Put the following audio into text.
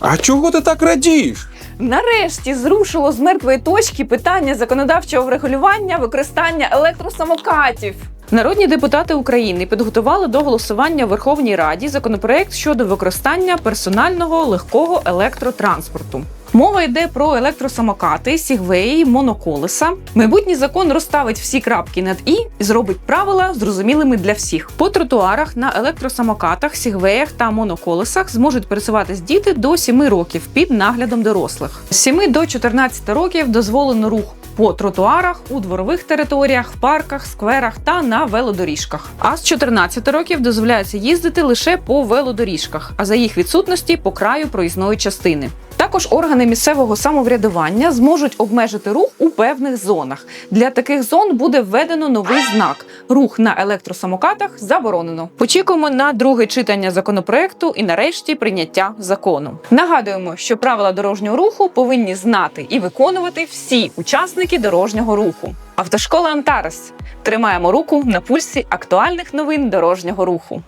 А чого ти так радієш? Нарешті зрушило з мертвої точки питання законодавчого врегулювання використання електросамокатів. Народні депутати України підготували до голосування в Верховній Раді законопроект щодо використання персонального легкого електротранспорту. Мова йде про електросамокати, сігвеї, моноколеса. Майбутній закон розставить всі крапки над і зробить правила зрозумілими для всіх. По тротуарах на електросамокатах, сігвеях та моноколесах зможуть пересуватись діти до 7 років під наглядом дорослих. З 7 до 14 років дозволено рух по тротуарах, у дворових територіях, парках, скверах та на велодоріжках. А з 14 років дозволяється їздити лише по велодоріжках, а за їх відсутності по краю проїзної частини. Також органи місцевого самоврядування зможуть обмежити рух у певних зонах. Для таких зон буде введено новий знак: рух на електросамокатах заборонено. Очікуємо на друге читання законопроекту і нарешті прийняття закону. Нагадуємо, що правила дорожнього руху повинні знати і виконувати всі учасники дорожнього руху. Автошкола Антарес. Тримаємо руку на пульсі актуальних новин дорожнього руху.